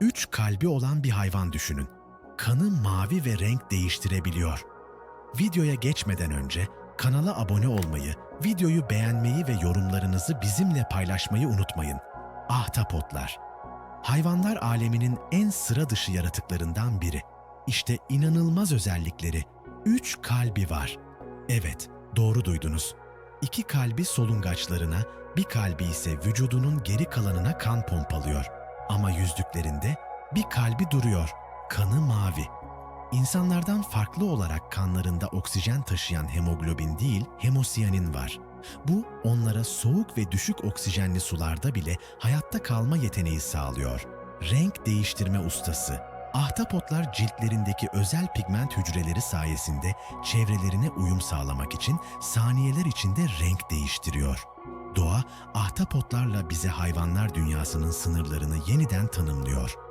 Üç kalbi olan bir hayvan düşünün. Kanı mavi ve renk değiştirebiliyor. Videoya geçmeden önce kanala abone olmayı, videoyu beğenmeyi ve yorumlarınızı bizimle paylaşmayı unutmayın. Ahtapotlar. Hayvanlar aleminin en sıra dışı yaratıklarından biri. İşte inanılmaz özellikleri. Üç kalbi var. Evet, doğru duydunuz. İki kalbi solungaçlarına, bir kalbi ise vücudunun geri kalanına kan pompalıyor. Ama yüzdüklerinde bir kalbi duruyor. Kanı mavi. İnsanlardan farklı olarak kanlarında oksijen taşıyan hemoglobin değil, hemosiyanin var. Bu onlara soğuk ve düşük oksijenli sularda bile hayatta kalma yeteneği sağlıyor. Renk değiştirme ustası. Ahtapotlar ciltlerindeki özel pigment hücreleri sayesinde çevrelerine uyum sağlamak için saniyeler içinde renk değiştiriyor. Doğa, ahtapotlarla bize hayvanlar dünyasının sınırlarını yeniden tanımlıyor.